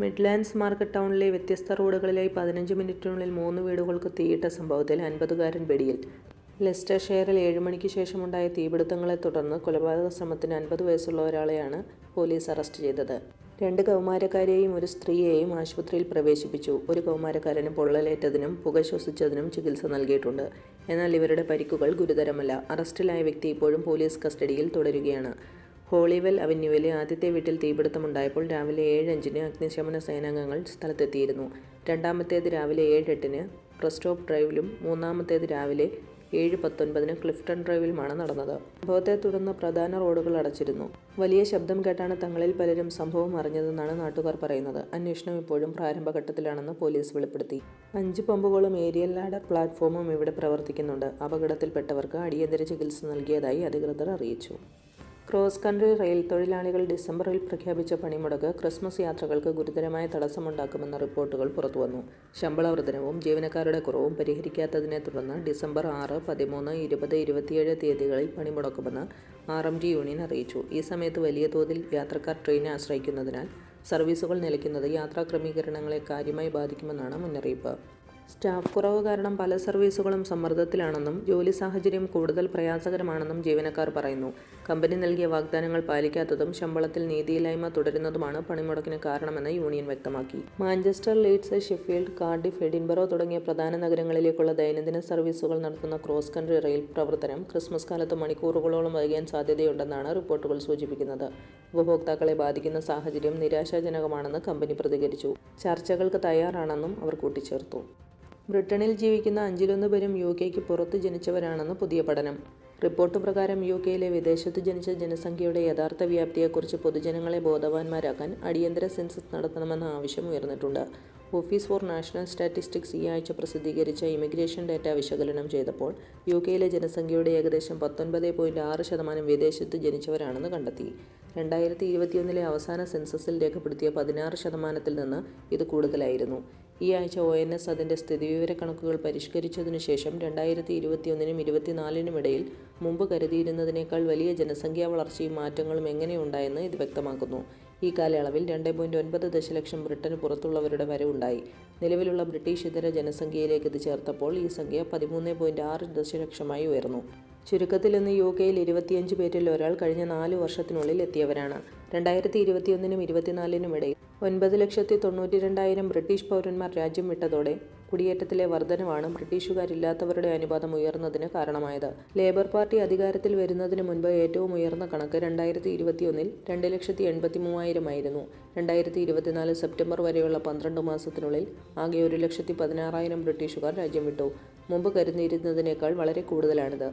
Midlands market ടൗണിലെ വ്യത്യസ്ത റോഡുകളിലായി പതിനഞ്ച് മിനിറ്റിനുള്ളിൽ മൂന്ന് വീടുകൾക്ക് തീയിട്ട സംഭവത്തിൽ അൻപതുകാരൻ വെടിയിൽ. ലെസ്റ്റർഷെയറിൽ ഏഴ് മണിക്ക് ശേഷമുണ്ടായ തീപിടുത്തങ്ങളെ തുടർന്ന് കൊലപാതക ശ്രമത്തിന് അൻപത് വയസ്സുള്ള ഒരാളെയാണ് പോലീസ് അറസ്റ്റ് ചെയ്തത്. രണ്ട് കൗമാരക്കാരെയും ഒരു സ്ത്രീയെയും ആശുപത്രിയിൽ പ്രവേശിപ്പിച്ചു. ഒരു കൗമാരക്കാരന് പൊള്ളലേറ്റതിനും പുക ശ്വസിച്ചതിനും ചികിത്സ നൽകിയിട്ടുണ്ട്. എന്നാൽ ഇവരുടെ പരിക്കുകൾ ഗുരുതരമല്ല. അറസ്റ്റിലായ വ്യക്തി ഇപ്പോഴും പോലീസ് കസ്റ്റഡിയിൽ തുടരുകയാണ്. ഹോളിവെൽ അവന്യൂവിലെ ആദ്യത്തെ വീട്ടിൽ തീപിടുത്തമുണ്ടായപ്പോൾ രാവിലെ ഏഴ് അഞ്ചിന് അഗ്നിശമന സേനാംഗങ്ങൾ സ്ഥലത്തെത്തിയിരുന്നു. രണ്ടാമത്തേത് രാവിലെ ഏഴ് എട്ടിന് പ്രസ്റ്റോപ്പ് ഡ്രൈവിലും മൂന്നാമത്തേത് രാവിലെ ഏഴ് പത്തൊൻപതിന് ക്ലിഫ്റ്റൺ ഡ്രൈവിലുമാണ് നടന്നത്. സംഭവത്തെ തുടർന്ന് പ്രധാന റോഡുകൾ അടച്ചിരുന്നു. വലിയ ശബ്ദം കേട്ടാണ് തങ്ങളിൽ പലരും സംഭവം അറിഞ്ഞതെന്നാണ് നാട്ടുകാർ പറയുന്നത്. അന്വേഷണം ഇപ്പോഴും പ്രാരംഭഘട്ടത്തിലാണെന്ന് പോലീസ് വെളിപ്പെടുത്തി. അഞ്ച് പമ്പുകളും ഏരിയൽ ലാഡർ പ്ലാറ്റ്ഫോമും ഇവിടെ പ്രവർത്തിക്കുന്നുണ്ട്. അപകടത്തിൽപ്പെട്ടവർക്ക് അടിയന്തര ചികിത്സ നൽകിയതായി അധികൃതർ അറിയിച്ചു. ക്രോസ് കൺട്രി റെയിൽ തൊഴിലാളികൾ ഡിസംബറിൽ പ്രഖ്യാപിച്ച പണിമുടക്ക് ക്രിസ്മസ് യാത്രകൾക്ക് ഗുരുതരമായ തടസ്സമുണ്ടാക്കുമെന്ന റിപ്പോർട്ടുകൾ പുറത്തുവന്നു. ശമ്പള വർധനവും ജീവനക്കാരുടെ കുറവും പരിഹരിക്കാത്തതിനെ തുടർന്ന് ഡിസംബർ ആറ് പതിമൂന്ന് ഇരുപത് ഇരുപത്തിയേഴ് തീയതികളിൽ പണിമുടക്കുമെന്ന് ആർ എം ജി യൂണിയൻ അറിയിച്ചു. ഈ സമയത്ത് വലിയ തോതിൽ യാത്രക്കാർ ട്രെയിനെ ആശ്രയിക്കുന്നതിനാൽ സർവീസുകൾ നിലയ്ക്കുന്നത് യാത്രാ ക്രമീകരണങ്ങളെ കാര്യമായി ബാധിക്കുമെന്നാണ് മുന്നറിയിപ്പ്. സ്റ്റാഫ് കുറവ് കാരണം പല സർവീസുകളും സമ്മർദ്ദത്തിലാണെന്നും ജോലി സാഹചര്യം കൂടുതൽ പ്രയാസകരമാണെന്നും ജീവനക്കാർ പറയുന്നു. കമ്പനി നൽകിയ വാഗ്ദാനങ്ങൾ പാലിക്കാത്തതും ശമ്പളത്തിൽ നീതിയില്ലായ്മ തുടരുന്നതുമാണ് പണിമുടക്കിന് കാരണമെന്ന് യൂണിയൻ വ്യക്തമാക്കി. Manchester Leeds Sheffield Cardiff Edinburgh തുടങ്ങിയ പ്രധാന നഗരങ്ങളിലേക്കുള്ള ദൈനംദിന സർവീസുകൾ നടത്തുന്ന ക്രോസ് കൺട്രി റെയിൽ പ്രവർത്തനം ക്രിസ്മസ് കാലത്ത് മണിക്കൂറുകളോളം വൈകാൻ സാധ്യതയുണ്ടെന്നാണ് റിപ്പോർട്ടുകൾ സൂചിപ്പിക്കുന്നത്. ഉപഭോക്താക്കളെ ബാധിക്കുന്ന സാഹചര്യം നിരാശാജനകമാണെന്ന് കമ്പനി പ്രതികരിച്ചു. ചർച്ചകൾക്ക് തയ്യാറാണെന്നും അവർ കൂട്ടിച്ചേർത്തു. ബ്രിട്ടനിൽ ജീവിക്കുന്ന അഞ്ചിലൊന്ന് പേരും യു കെക്ക് പുറത്ത് ജനിച്ചവരാണെന്ന് പുതിയ പഠനം. റിപ്പോർട്ട് പ്രകാരം യു കെയിലെ വിദേശത്ത് ജനിച്ച ജനസംഖ്യയുടെ യഥാർത്ഥ വ്യാപ്തിയെക്കുറിച്ച് പൊതുജനങ്ങളെ ബോധവാന്മാരാക്കാൻ അടിയന്തര സെൻസസ് നടത്തണമെന്ന ആവശ്യം ഉയർന്നിട്ടുണ്ട്. ഓഫീസ് ഫോർ നാഷണൽ സ്റ്റാറ്റിസ്റ്റിക്സ് ഈ ആഴ്ച പ്രസിദ്ധീകരിച്ച ഇമിഗ്രേഷൻ ഡാറ്റ വിശകലനം ചെയ്തപ്പോൾ യു കെയിലെ ജനസംഖ്യയുടെ ഏകദേശം പത്തൊൻപത് പോയിന്റ് ആറ് ശതമാനം വിദേശത്ത് ജനിച്ചവരാണെന്ന് കണ്ടെത്തി. രണ്ടായിരത്തി ഇരുപത്തിയൊന്നിലെ അവസാന സെൻസസിൽ രേഖപ്പെടുത്തിയ പതിനാറ് ശതമാനത്തിൽ നിന്ന് ഇത് കൂടുതലായിരുന്നു. ഈ ആഴ്ച ഒ എൻ എസ് അതിന്റെ സ്ഥിതിവിവരക്കണക്കുകൾ പരിഷ്കരിച്ചതിനു ശേഷം രണ്ടായിരത്തി ഇരുപത്തിയൊന്നിനും ഇരുപത്തിനാലിനും ഇടയിൽ മുമ്പ് കരുതിയിരുന്നതിനേക്കാൾ വലിയ ജനസംഖ്യാ വളർച്ചയും മാറ്റങ്ങളും എങ്ങനെയുണ്ടായെന്ന് ഇത് വ്യക്തമാക്കുന്നു. ഈ കാലയളവിൽ രണ്ട് പോയിന്റ് ഒൻപത് ദശലക്ഷം ബ്രിട്ടന് പുറത്തുള്ളവരുടെ വരവുണ്ടായി. നിലവിലുള്ള ബ്രിട്ടീഷ് ഇതര ജനസംഖ്യയിലേക്ക് ഇത് ചേർത്തപ്പോൾ ഈ സംഖ്യ പതിമൂന്ന് പോയിന്റ് ആറ് ദശലക്ഷമായി ഉയർന്നു. ചുരുക്കത്തിൽ ഇന്ന് യു കെയിൽ ഇരുപത്തിയഞ്ച് പേരിൽ ഒരാൾ കഴിഞ്ഞ നാല് വർഷത്തിനുള്ളിൽ എത്തിയവരാണ്. രണ്ടായിരത്തി ഇരുപത്തിയൊന്നിനും ഇരുപത്തിനാലിനും ഇടയിൽ ഒൻപത് ലക്ഷത്തി തൊണ്ണൂറ്റി രണ്ടായിരം ബ്രിട്ടീഷ് പൗരന്മാർ രാജ്യം വിട്ടതോടെ കുടിയേറ്റത്തിലെ വർധനവാണ് ബ്രിട്ടീഷുകാരില്ലാത്തവരുടെ അനുപാതം ഉയർന്നതിന് കാരണമായത്. ലേബർ പാർട്ടി അധികാരത്തിൽ വരുന്നതിന് മുൻപ് ഏറ്റവും ഉയർന്ന കണക്ക് രണ്ടായിരത്തി ഇരുപത്തിയൊന്നിൽ രണ്ട് ലക്ഷത്തി എൺപത്തി മൂവായിരം ആയിരുന്നു. രണ്ടായിരത്തി ഇരുപത്തിനാല് സെപ്റ്റംബർ വരെയുള്ള പന്ത്രണ്ട് മാസത്തിനുള്ളിൽ ആകെ ഒരു ലക്ഷത്തി പതിനാറായിരം ബ്രിട്ടീഷുകാർ രാജ്യം വിട്ടു. മുമ്പ് കരുതിയിരുന്നതിനേക്കാൾ വളരെ കൂടുതലാണിത്.